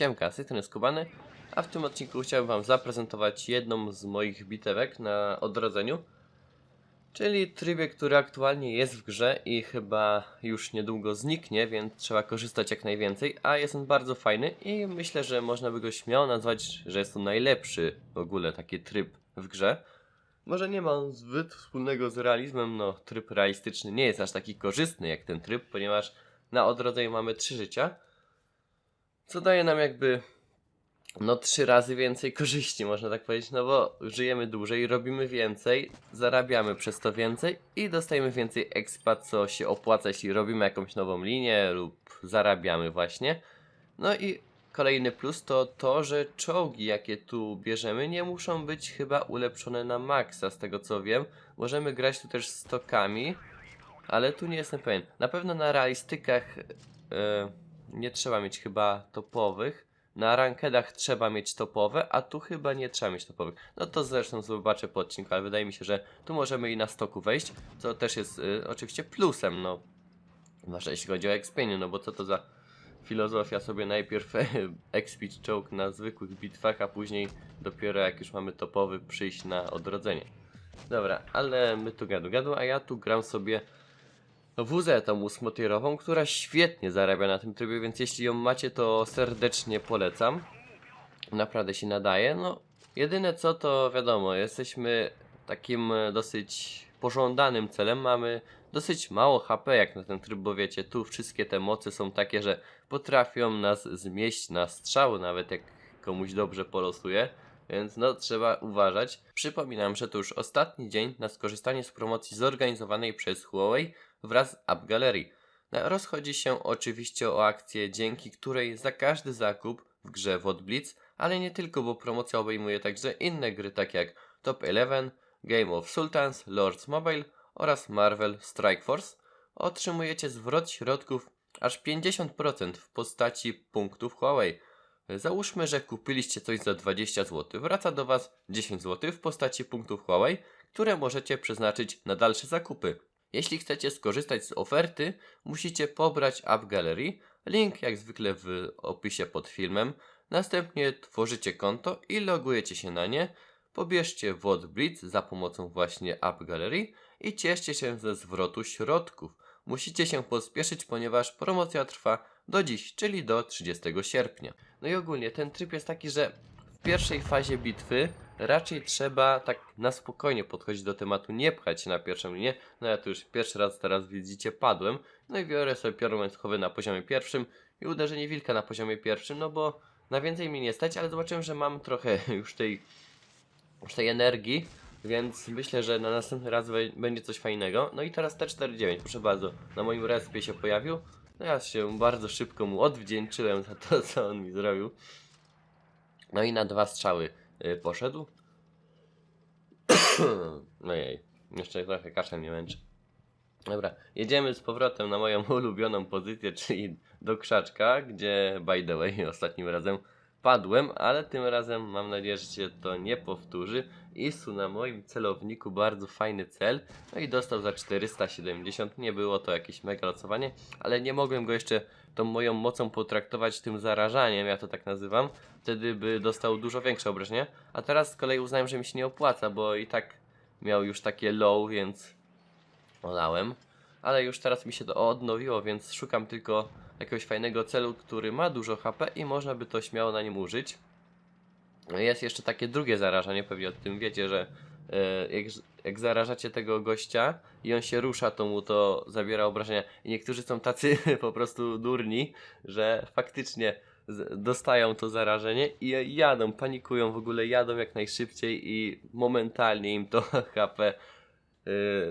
Siemka, z tej strony Skubany, a w tym odcinku chciałbym Wam zaprezentować jedną z moich bitewek na odrodzeniu, czyli trybie, który aktualnie jest w grze i chyba już niedługo zniknie, więc trzeba korzystać jak najwięcej, a jest on bardzo fajny i myślę, że można by go śmiało nazwać, że jest to najlepszy w ogóle taki tryb w grze. Może nie ma on zbyt wspólnego z realizmem, no tryb realistyczny nie jest aż taki korzystny jak ten tryb, ponieważ na odrodzeniu mamy trzy życia, co daje nam jakby no trzy razy więcej korzyści, można tak powiedzieć, no bo żyjemy dłużej, robimy więcej, zarabiamy przez to więcej i dostajemy więcej expa, co się opłaca, jeśli robimy jakąś nową linię lub zarabiamy właśnie. No i kolejny plus to to, że czołgi, jakie tu bierzemy, nie muszą być chyba ulepszone na maksa, z tego co wiem. Możemy grać tu też stokami, ale tu nie jestem pewien. Na pewno na realistykach e, nie trzeba mieć chyba topowych. Na rankedach trzeba mieć topowe, a tu chyba nie trzeba mieć topowych. No to zresztą zobaczę po odcinku, ale wydaje mi się, że tu możemy i na stoku wejść, co też jest y, oczywiście plusem, no. Zwłaszcza jeśli chodzi o expienie, no bo co to za filozofia sobie najpierw expić czołg na zwykłych bitwach, a później dopiero jak już mamy topowy przyjść na odrodzenie. Dobra, ale my tu gadu gadu, a ja tu gram sobie WZ tą ósmotierową, która świetnie zarabia na tym trybie, więc jeśli ją macie, to serdecznie polecam. Naprawdę się nadaje. No, jedyne co to wiadomo, jesteśmy takim dosyć pożądanym celem. Mamy dosyć mało HP jak na ten tryb, bo wiecie, tu wszystkie te mocy są takie, że potrafią nas zmieść na strzał, nawet jak komuś dobrze polosuje. Więc no trzeba uważać. Przypominam, że to już ostatni dzień na skorzystanie z promocji zorganizowanej przez Huawei wraz z App Gallery. Rozchodzi się oczywiście o akcję, dzięki której za każdy zakup w grze WOT Blitz, ale nie tylko, bo promocja obejmuje także inne gry takie jak Top 11, Game of Sultans, Lords Mobile oraz Marvel Strike Force, otrzymujecie zwrot środków aż 50% w postaci punktów Huawei. Załóżmy, że kupiliście coś za 20 zł. Wraca do Was 10 zł w postaci punktów Huawei, które możecie przeznaczyć na dalsze zakupy. Jeśli chcecie skorzystać z oferty, musicie pobrać App Gallery, link jak zwykle w opisie pod filmem. Następnie tworzycie konto i logujecie się na nie. Pobierzcie WOD Blitz za pomocą właśnie App Gallery i cieszcie się ze zwrotu środków. Musicie się pospieszyć, ponieważ promocja trwa do dziś, czyli do 30 sierpnia. No i ogólnie ten tryb jest taki, że w pierwszej fazie bitwy raczej trzeba tak na spokojnie podchodzić do tematu, nie pchać się na pierwszą linię. No ja tu już pierwszy raz teraz widzicie padłem. No i biorę sobie piorun łańcuchowy na poziomie pierwszym i uderzenie wilka na poziomie pierwszym, no bo na więcej mi nie stać, ale zobaczyłem, że mam trochę już tej, już tej energii, więc myślę, że na następny raz będzie coś fajnego. No i teraz T49, proszę bardzo, na moim respie się pojawił. No ja się bardzo szybko mu odwdzięczyłem za to, co on mi zrobił. No i na dwa strzały poszedł. No jej, jeszcze trochę kaszel mnie męczy. Dobra, jedziemy z powrotem na moją ulubioną pozycję, czyli do krzaczka, gdzie by the way ostatnim razem padłem, ale tym razem mam nadzieję, że się to nie powtórzy. Isu na moim celowniku bardzo fajny cel, no i dostał za 470, nie było to jakieś mega losowanie, ale nie mogłem go jeszcze tą moją mocą potraktować tym zarażaniem, ja to tak nazywam, wtedy by dostał dużo większe obrażenia, a teraz z kolei uznałem, że mi się nie opłaca, bo i tak miał już takie low, więc olałem. Ale już teraz mi się to odnowiło, więc szukam tylko jakiegoś fajnego celu, który ma dużo HP i można by to śmiało na nim użyć. Jest jeszcze takie drugie zarażanie, pewnie o tym wiecie, że e, jak, jak zarażacie tego gościa i on się rusza, to mu to zabiera obrażenia. I niektórzy są tacy po prostu durni, że faktycznie dostają to zarażenie i jadą, panikują w ogóle, jadą jak najszybciej i momentalnie im to HP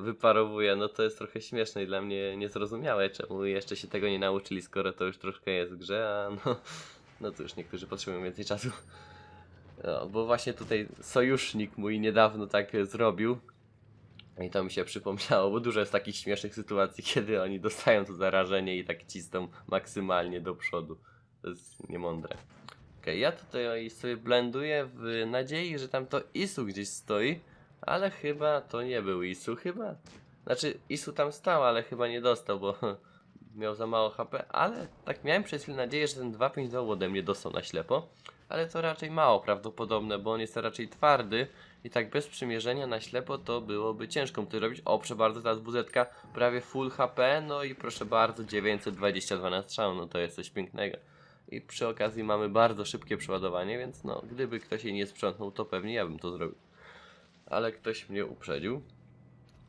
wyparowuje. No to jest trochę śmieszne i dla mnie niezrozumiałe, czemu jeszcze się tego nie nauczyli, skoro to już troszkę jest w grze, a no, no cóż, niektórzy potrzebują więcej czasu. No, bo właśnie tutaj sojusznik mój niedawno tak zrobił. I to mi się przypomniało, bo dużo jest takich śmiesznych sytuacji, kiedy oni dostają to zarażenie i tak cisną maksymalnie do przodu. To jest niemądre. Okej, ja tutaj sobie blenduję w nadziei, że tam to Isu gdzieś stoi, ale chyba to nie był Isu, chyba. Znaczy, Isu tam stał, ale chyba nie dostał, bo miał za mało HP, ale tak miałem przez chwilę nadzieję, że ten 252 ode mnie dostał na ślepo. Ale to raczej mało prawdopodobne, bo on jest raczej twardy i tak bez przymierzenia na ślepo to byłoby ciężko mu to robić. O, proszę bardzo, teraz buzetka prawie full HP, no i proszę bardzo, 922 na strzał, no to jest coś pięknego. I przy okazji mamy bardzo szybkie przeładowanie, więc no, gdyby ktoś jej nie sprzątnął, to pewnie ja bym to zrobił. Ale ktoś mnie uprzedził.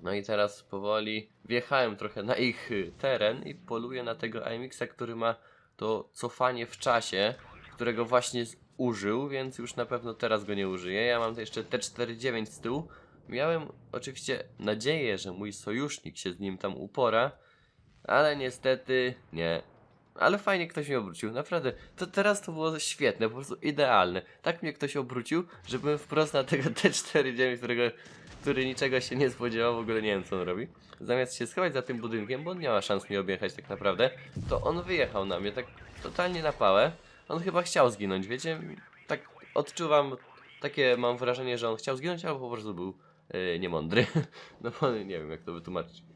No i teraz powoli wjechałem trochę na ich y, teren i poluję na tego IMX-a, który ma to cofanie w czasie, którego właśnie użył, więc już na pewno teraz go nie użyję. Ja mam tu jeszcze T49 z tyłu. Miałem oczywiście nadzieję, że mój sojusznik się z nim tam upora, ale niestety nie. Ale fajnie ktoś mnie obrócił, naprawdę. To teraz to było świetne, po prostu idealne. Tak mnie ktoś obrócił, że byłem wprost na tego T49, którego, który niczego się nie spodziewał, w ogóle nie wiem co on robi. Zamiast się schować za tym budynkiem, bo on nie ma szans mnie objechać tak naprawdę, to on wyjechał na mnie tak totalnie na pałę. On chyba chciał zginąć, wiecie? Tak odczuwam, takie mam wrażenie, że on chciał zginąć, albo po prostu był yy, niemądry. no nie wiem jak to wytłumaczyć.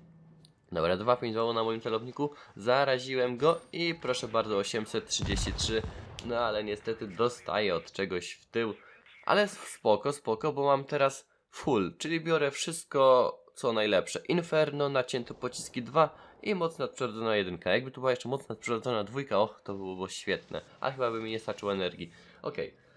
Dobra, 252 na moim celowniku, zaraziłem go i proszę bardzo 833, no ale niestety dostaję od czegoś w tył, ale spoko, spoko, bo mam teraz full, czyli biorę wszystko co najlepsze. Inferno, nacięte pociski 2 i moc nadprzyrodzona 1. Jakby tu była jeszcze moc nadprzyrodzona 2, och, to byłoby świetne, a chyba by mi nie starczyło energii. Okej.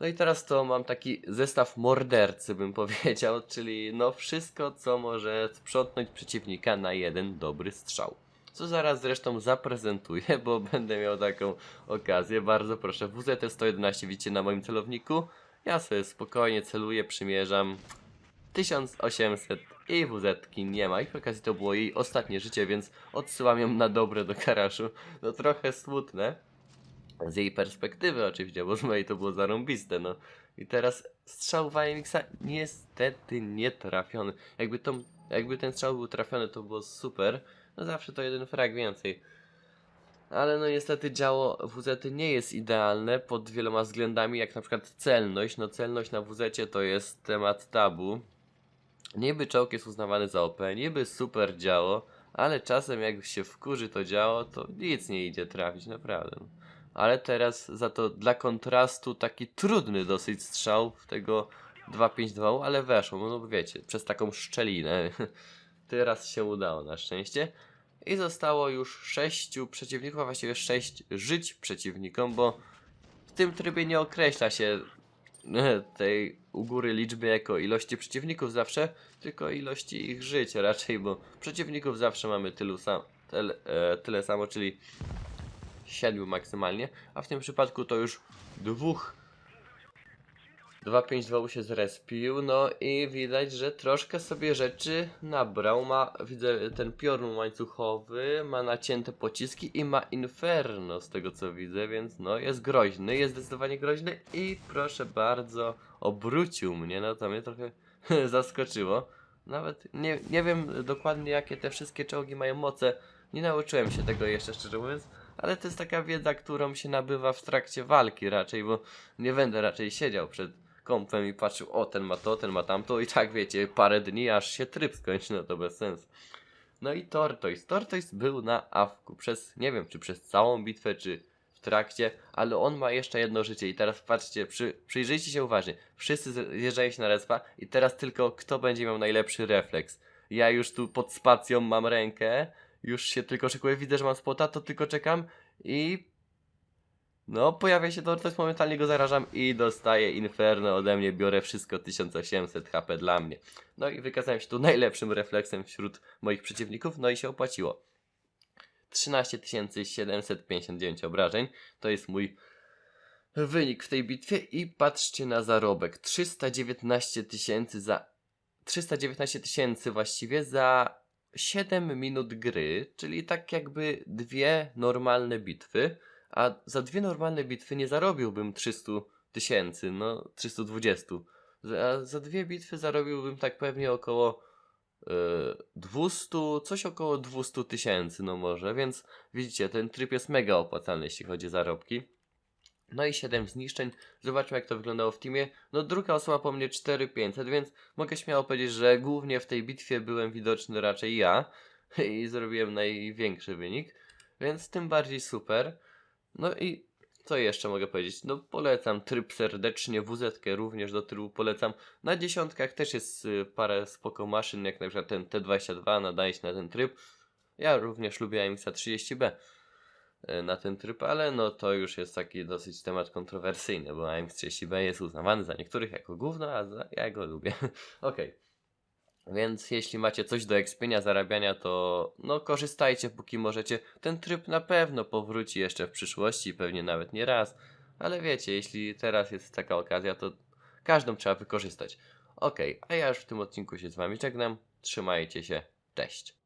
No i teraz to mam taki zestaw mordercy, bym powiedział, czyli no wszystko, co może sprzątnąć przeciwnika na jeden dobry strzał. Co zaraz zresztą zaprezentuję, bo będę miał taką okazję. Bardzo proszę, WZT 111 widzicie na moim celowniku. Ja sobie spokojnie celuję, przymierzam. 1800 i WZ nie ma. I przy okazji to było jej ostatnie życie, więc odsyłam ją na dobre do garażu. No trochę smutne. Z jej perspektywy oczywiście, bo z mojej to było zarąbiste, no. I teraz strzał w IMX-a niestety nie trafiony. Jakby, to, jakby ten strzał był trafiony, to było super. No zawsze to jeden frag więcej. Ale no niestety działo WZ nie jest idealne pod wieloma względami, jak na przykład celność. No celność na WZ to jest temat tabu. Niby czołg jest uznawany za OP, niby super działo, ale czasem jak się wkurzy to działo, to nic nie idzie trafić, naprawdę. Ale teraz za to dla kontrastu taki trudny dosyć strzał w tego 252, ale weszło, no bo wiecie, przez taką szczelinę. Teraz się udało na szczęście. I zostało już sześciu przeciwników, a właściwie sześć żyć przeciwnikom, bo w tym trybie nie określa się tej u góry liczby jako ilości przeciwników zawsze, tylko ilości ich żyć raczej, bo przeciwników zawsze mamy tylu sam, tyle, tyle samo, czyli siedmiu maksymalnie, a w tym przypadku to już dwóch 252 się zrespił, no i widać, że troszkę sobie rzeczy nabrał. Ma, widzę, ten piorun łańcuchowy, ma nacięte pociski i ma inferno z tego co widzę, więc no jest groźny, jest zdecydowanie groźny i proszę bardzo, obrócił mnie, no to mnie trochę zaskoczyło. Nawet nie, nie wiem dokładnie jakie te wszystkie czołgi mają moce, nie nauczyłem się tego jeszcze szczerze mówiąc, ale to jest taka wiedza, którą się nabywa w trakcie walki raczej, bo nie będę raczej siedział przed kompem i patrzył, o ten ma to, ten ma tamto i tak wiecie, parę dni aż się tryb skończy, no to bez sensu. No i Tortoise. Tortoise był na awku przez, nie wiem czy przez całą bitwę, czy w trakcie, ale on ma jeszcze jedno życie i teraz patrzcie, przy, przyjrzyjcie się uważnie. Wszyscy zjeżdżają się na respa i teraz tylko kto będzie miał najlepszy refleks. Ja już tu pod spacją mam rękę, już się tylko szykuję, widzę, że mam spota, to tylko czekam i no, pojawia się Tortoise, momentalnie go zarażam i dostaję Inferno ode mnie, biorę wszystko 1800 HP dla mnie. No i wykazałem się tu najlepszym refleksem wśród moich przeciwników, no i się opłaciło. 13 759 obrażeń, to jest mój wynik w tej bitwie i patrzcie na zarobek. 319 tysięcy za... 319 tysięcy właściwie za 7 minut gry, czyli tak jakby dwie normalne bitwy a za dwie normalne bitwy nie zarobiłbym 300 tysięcy, no 320. Za, za dwie bitwy zarobiłbym tak pewnie około e, 200, coś około 200 tysięcy, no może, więc widzicie, ten tryb jest mega opłacalny, jeśli chodzi o zarobki. No i 7 zniszczeń. Zobaczmy jak to wyglądało w teamie. No druga osoba po mnie 4500, więc mogę śmiało powiedzieć, że głównie w tej bitwie byłem widoczny raczej ja i zrobiłem największy wynik. Więc tym bardziej super. No i co jeszcze mogę powiedzieć? No polecam tryb serdecznie, WZ również do trybu polecam. Na dziesiątkach też jest y, parę spoko maszyn, jak na przykład ten T22 nadaje się na ten tryb. Ja również lubię AMX 30B y, na ten tryb, ale no to już jest taki dosyć temat kontrowersyjny, bo AMX 30B jest uznawany za niektórych jako gówno, a za, ja go lubię. Okej. Więc jeśli macie coś do ekspienia, zarabiania, to no korzystajcie póki możecie. Ten tryb na pewno powróci jeszcze w przyszłości, pewnie nawet nie raz. Ale wiecie, jeśli teraz jest taka okazja, to każdą trzeba wykorzystać. Okej, a ja już w tym odcinku się z wami żegnam. Trzymajcie się. Cześć.